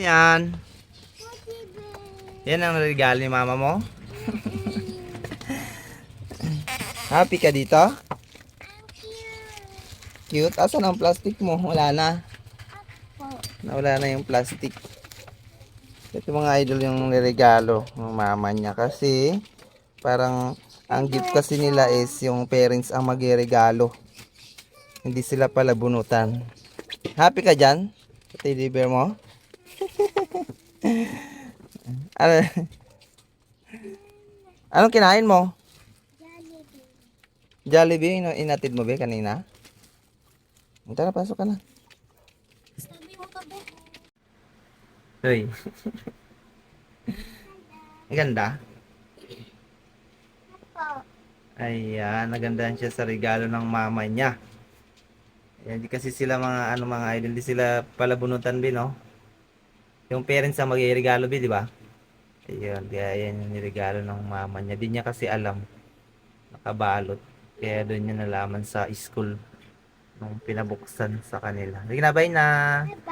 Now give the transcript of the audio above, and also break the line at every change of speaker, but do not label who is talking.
Yan. Yan ang regalo ni mama mo. Happy ka dito? Cute. Asan ang plastic mo? Wala na. Nawala na yung plastic. Ito mga idol yung niregalo ng mama niya kasi parang ang gift kasi nila is yung parents ang magregalo. Hindi sila pala bunutan. Happy ka dyan? Teddy bear mo? Ano? Anong kinain mo? Jollibee. Ino- Inatid mo ba kanina? Tara, pasok ka na.
Sabi mo ka.
Hoy. Ganda. Ayan, nagandahan siya sa regalo ng mama niya. Ayan, di kasi sila mga ano mga idol, di sila palabunutan bin, no? Yung parents ang magre-regalo di ba? Ayun, kaya yan yung niregalo ng mama niya. Di niya kasi alam. Nakabalot. Kaya doon niya nalaman sa school nung pinabuksan sa kanila. Sige na, bye na.
Bye-bye.